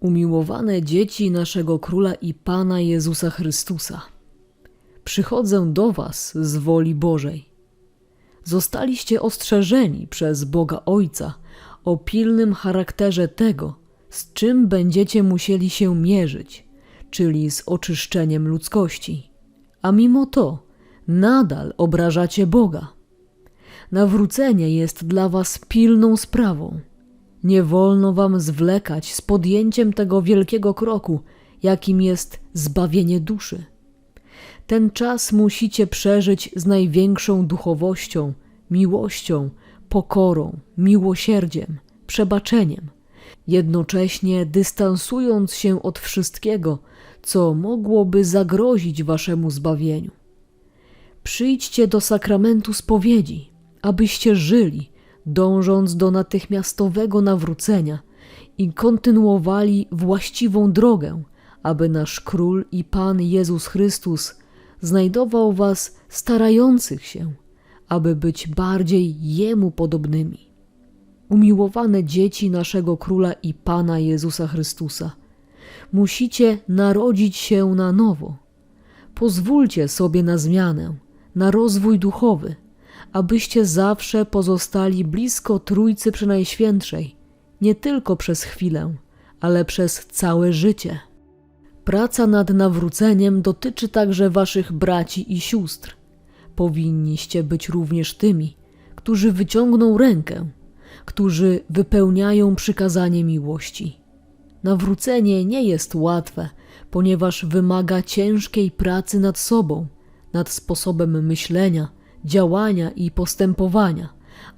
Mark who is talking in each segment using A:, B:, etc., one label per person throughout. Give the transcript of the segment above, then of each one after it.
A: Umiłowane dzieci naszego Króla i Pana Jezusa Chrystusa, przychodzę do Was z woli Bożej. Zostaliście ostrzeżeni przez Boga Ojca o pilnym charakterze tego, z czym będziecie musieli się mierzyć, czyli z oczyszczeniem ludzkości. A mimo to nadal obrażacie Boga. Nawrócenie jest dla Was pilną sprawą. Nie wolno Wam zwlekać z podjęciem tego wielkiego kroku, jakim jest zbawienie duszy. Ten czas musicie przeżyć z największą duchowością, miłością, pokorą, miłosierdziem, przebaczeniem, jednocześnie dystansując się od wszystkiego, co mogłoby zagrozić Waszemu zbawieniu. Przyjdźcie do sakramentu spowiedzi, abyście żyli, dążąc do natychmiastowego nawrócenia i kontynuowali właściwą drogę, aby nasz Król i Pan Jezus Chrystus znajdował Was starających się, aby być bardziej Jemu podobnymi. Umiłowane dzieci naszego Króla i Pana Jezusa Chrystusa, musicie narodzić się na nowo. Pozwólcie sobie na zmianę, na rozwój duchowy, abyście zawsze pozostali blisko Trójcy Przenajświętszej, nie tylko przez chwilę, ale przez całe życie. Praca nad nawróceniem dotyczy także waszych braci i sióstr. Powinniście być również tymi, którzy wyciągną rękę, którzy wypełniają przykazanie miłości. Nawrócenie nie jest łatwe, ponieważ wymaga ciężkiej pracy nad sobą, nad sposobem myślenia, działania i postępowania,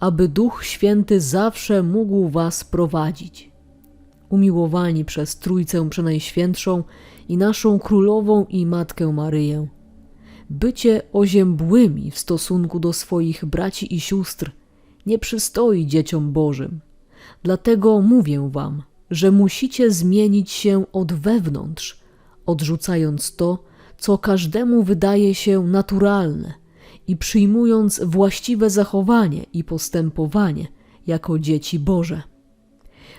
A: aby Duch Święty zawsze mógł Was prowadzić. Umiłowani przez Trójcę Przenajświętszą i naszą Królową i Matkę Maryję, bycie oziębłymi w stosunku do swoich braci i sióstr nie przystoi dzieciom Bożym. Dlatego mówię Wam, że musicie zmienić się od wewnątrz, odrzucając to, co każdemu wydaje się naturalne i przyjmując właściwe zachowanie i postępowanie jako dzieci Boże.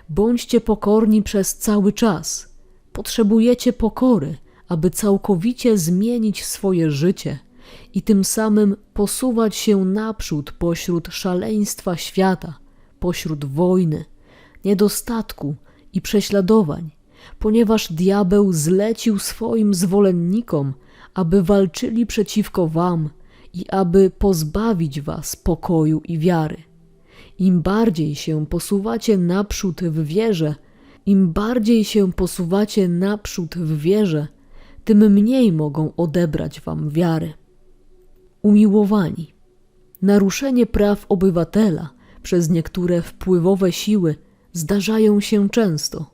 A: Bądźcie pokorni przez cały czas. Potrzebujecie pokory, aby całkowicie zmienić swoje życie i tym samym posuwać się naprzód pośród szaleństwa świata, pośród wojny, niedostatku i prześladowań, ponieważ diabeł zlecił swoim zwolennikom, aby walczyli przeciwko wam i aby pozbawić was pokoju i wiary. Im bardziej się posuwacie naprzód w wierze, im bardziej się posuwacie naprzód w wierze, tym mniej mogą odebrać wam wiary. Umiłowani, naruszenie praw obywatela przez niektóre wpływowe siły zdarzają się często,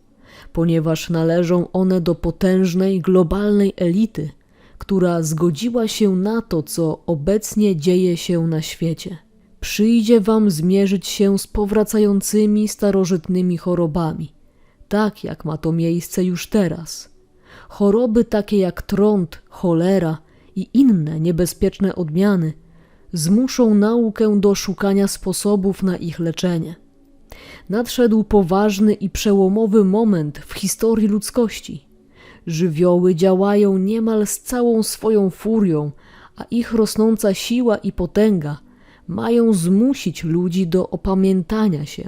A: ponieważ należą one do potężnej globalnej elity, która zgodziła się na to, co obecnie dzieje się na świecie. Przyjdzie wam zmierzyć się z powracającymi starożytnymi chorobami, tak jak ma to miejsce już teraz. Choroby takie jak trąd, cholera i inne niebezpieczne odmiany zmuszą naukę do szukania sposobów na ich leczenie. Nadszedł poważny i przełomowy moment w historii ludzkości. Żywioły działają niemal z całą swoją furią, a ich rosnąca siła i potęga mają zmusić ludzi do opamiętania się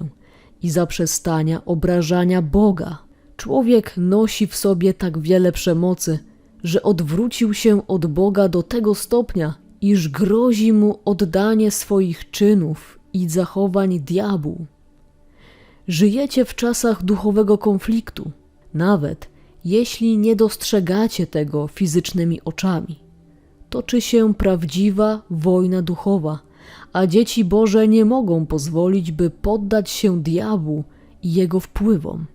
A: i zaprzestania obrażania Boga. Człowiek nosi w sobie tak wiele przemocy, że odwrócił się od Boga do tego stopnia, iż grozi mu oddanie swoich czynów i zachowań diabłu. Żyjecie w czasach duchowego konfliktu, nawet jeśli nie dostrzegacie tego fizycznymi oczami. Toczy się prawdziwa wojna duchowa, a dzieci Boże nie mogą pozwolić, by poddać się diabłu i jego wpływom.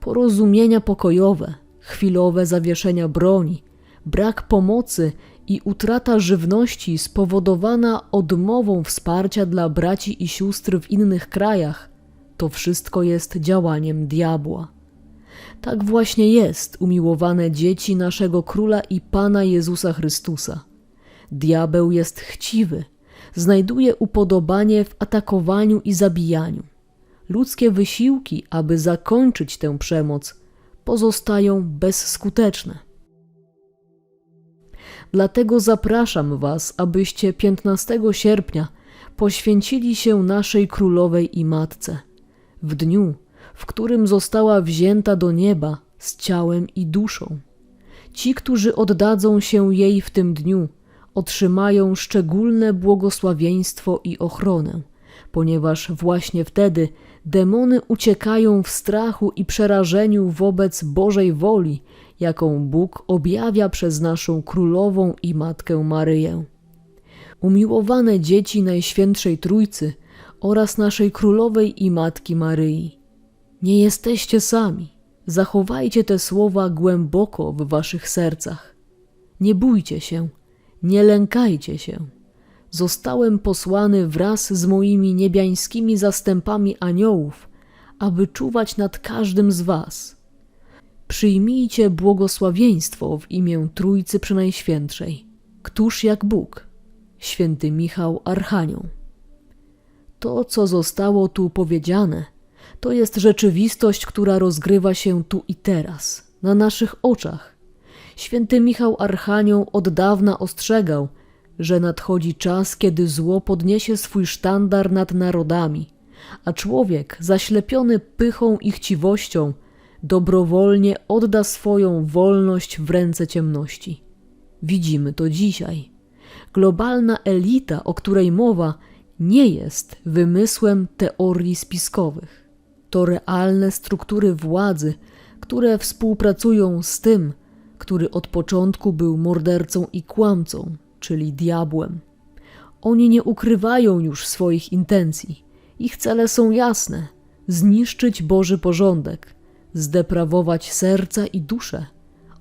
A: Porozumienia pokojowe, chwilowe zawieszenia broni, brak pomocy i utrata żywności spowodowana odmową wsparcia dla braci i sióstr w innych krajach, to wszystko jest działaniem diabła. Tak właśnie jest, umiłowane dzieci naszego Króla i Pana Jezusa Chrystusa. Diabeł jest chciwy, znajduje upodobanie w atakowaniu i zabijaniu. Ludzkie wysiłki, aby zakończyć tę przemoc, pozostają bezskuteczne. Dlatego zapraszam Was, abyście 15 sierpnia poświęcili się naszej królowej i matce, w dniu, w którym została wzięta do nieba z ciałem i duszą. Ci, którzy oddadzą się jej w tym dniu, otrzymają szczególne błogosławieństwo i ochronę, ponieważ właśnie wtedy demony uciekają w strachu i przerażeniu wobec Bożej woli, jaką Bóg objawia przez naszą królową i matkę Maryję. Umiłowane dzieci Najświętszej Trójcy oraz naszej królowej i matki Maryi. Nie jesteście sami. Zachowajcie te słowa głęboko w waszych sercach. Nie bójcie się, nie lękajcie się. Zostałem posłany wraz z moimi niebiańskimi zastępami aniołów, aby czuwać nad każdym z was. Przyjmijcie błogosławieństwo w imię Trójcy Przenajświętszej. Któż jak Bóg? Święty Michał Archanioł. To, co zostało tu powiedziane, to jest rzeczywistość, która rozgrywa się tu i teraz, na naszych oczach. Święty Michał Archanioł od dawna ostrzegał, że nadchodzi czas, kiedy zło podniesie swój sztandar nad narodami, a człowiek, zaślepiony pychą i chciwością, dobrowolnie odda swoją wolność w ręce ciemności. Widzimy to dzisiaj. Globalna elita, o której mowa, nie jest wymysłem teorii spiskowych. To realne struktury władzy, które współpracują z tym, który od początku był mordercą i kłamcą, czyli diabłem. Oni nie ukrywają już swoich intencji. Ich cele są jasne: zniszczyć Boży porządek, zdeprawować serca i dusze,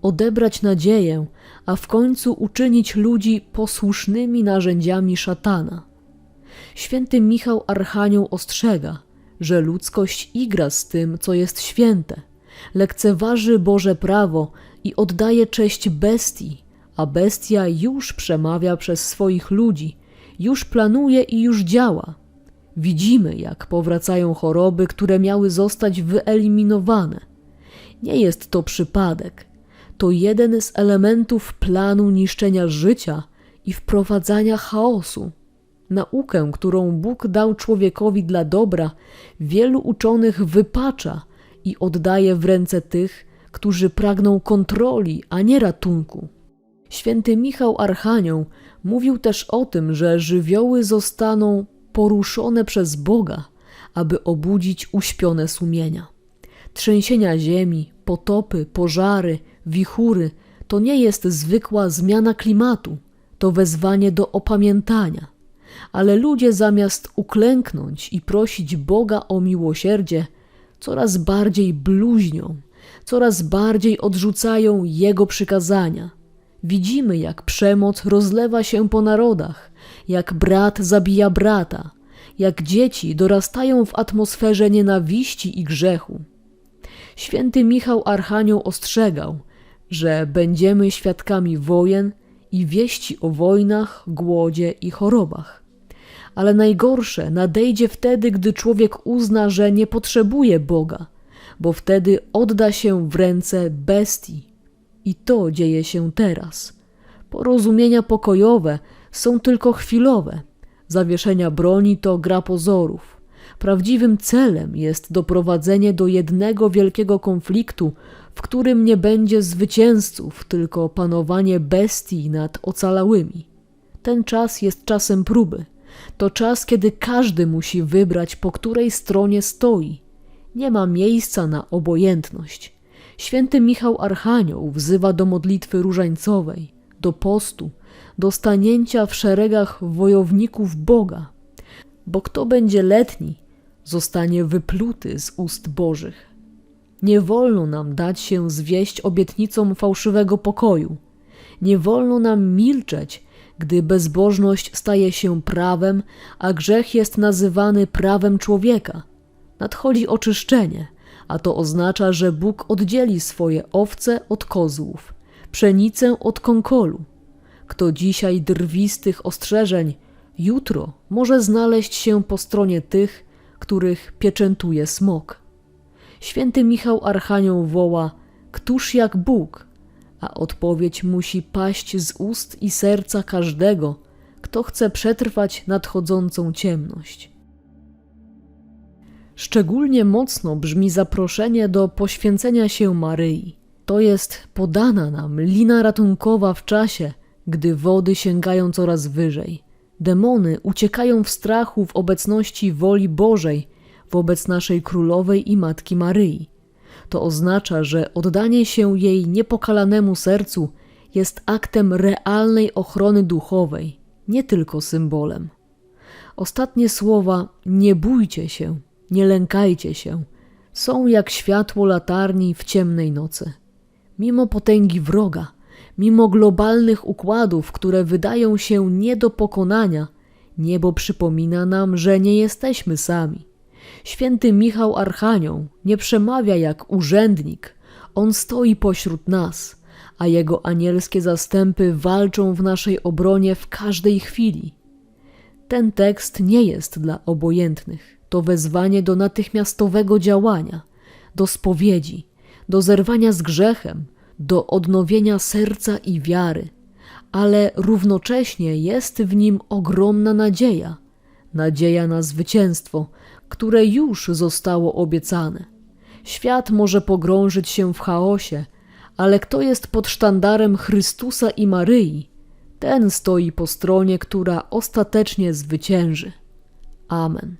A: odebrać nadzieję, a w końcu uczynić ludzi posłusznymi narzędziami szatana. Święty Michał Archanioł ostrzega, że ludzkość igra z tym, co jest święte, lekceważy Boże prawo i oddaje cześć bestii, a bestia już przemawia przez swoich ludzi, już planuje i już działa. Widzimy, jak powracają choroby, które miały zostać wyeliminowane. Nie jest to przypadek. To jeden z elementów planu niszczenia życia i wprowadzania chaosu. Naukę, którą Bóg dał człowiekowi dla dobra, wielu uczonych wypacza i oddaje w ręce tych, którzy pragną kontroli, a nie ratunku. Święty Michał Archanioł mówił też o tym, że żywioły zostaną poruszone przez Boga, aby obudzić uśpione sumienia. Trzęsienia ziemi, potopy, pożary, wichury to nie jest zwykła zmiana klimatu, to wezwanie do opamiętania. Ale ludzie zamiast uklęknąć i prosić Boga o miłosierdzie, coraz bardziej bluźnią, coraz bardziej odrzucają Jego przykazania. Widzimy, jak przemoc rozlewa się po narodach, jak brat zabija brata, jak dzieci dorastają w atmosferze nienawiści i grzechu. Święty Michał Archanioł ostrzegał, że będziemy świadkami wojen i wieści o wojnach, głodzie i chorobach. Ale najgorsze nadejdzie wtedy, gdy człowiek uzna, że nie potrzebuje Boga, bo wtedy odda się w ręce bestii. I to dzieje się teraz. Porozumienia pokojowe są tylko chwilowe. Zawieszenia broni to gra pozorów. Prawdziwym celem jest doprowadzenie do jednego wielkiego konfliktu, w którym nie będzie zwycięzców, tylko panowanie bestii nad ocalałymi. Ten czas jest czasem próby. To czas, kiedy każdy musi wybrać, po której stronie stoi. Nie ma miejsca na obojętność. Święty Michał Archanioł wzywa do modlitwy różańcowej, do postu, do stanięcia w szeregach wojowników Boga. Bo kto będzie letni, zostanie wypluty z ust Bożych. Nie wolno nam dać się zwieść obietnicom fałszywego pokoju. Nie wolno nam milczeć, gdy bezbożność staje się prawem, a grzech jest nazywany prawem człowieka. Nadchodzi oczyszczenie, a to oznacza, że Bóg oddzieli swoje owce od kozłów, pszenicę od konkolu. Kto dzisiaj drwi z tych ostrzeżeń, jutro może znaleźć się po stronie tych, których pieczętuje smok. Święty Michał Archanioł woła: Któż jak Bóg? A odpowiedź musi paść z ust i serca każdego, kto chce przetrwać nadchodzącą ciemność. Szczególnie mocno brzmi zaproszenie do poświęcenia się Maryi. To jest podana nam lina ratunkowa w czasie, gdy wody sięgają coraz wyżej. Demony uciekają w strachu w obecności woli Bożej wobec naszej królowej i matki Maryi. To oznacza, że oddanie się jej niepokalanemu sercu jest aktem realnej ochrony duchowej, nie tylko symbolem. Ostatnie słowa nie bójcie się, nie lękajcie się, są jak światło latarni w ciemnej nocy. Mimo potęgi wroga, mimo globalnych układów, które wydają się nie do pokonania, niebo przypomina nam, że nie jesteśmy sami. Święty Michał Archanioł nie przemawia jak urzędnik, on stoi pośród nas, a jego anielskie zastępy walczą w naszej obronie w każdej chwili. Ten tekst nie jest dla obojętnych. To wezwanie do natychmiastowego działania, do spowiedzi, do zerwania z grzechem, do odnowienia serca i wiary, ale równocześnie jest w nim ogromna nadzieja nadzieja na zwycięstwo, które już zostało obiecane. Świat może pogrążyć się w chaosie, ale kto jest pod sztandarem Chrystusa i Maryi, ten stoi po stronie, która ostatecznie zwycięży. Amen.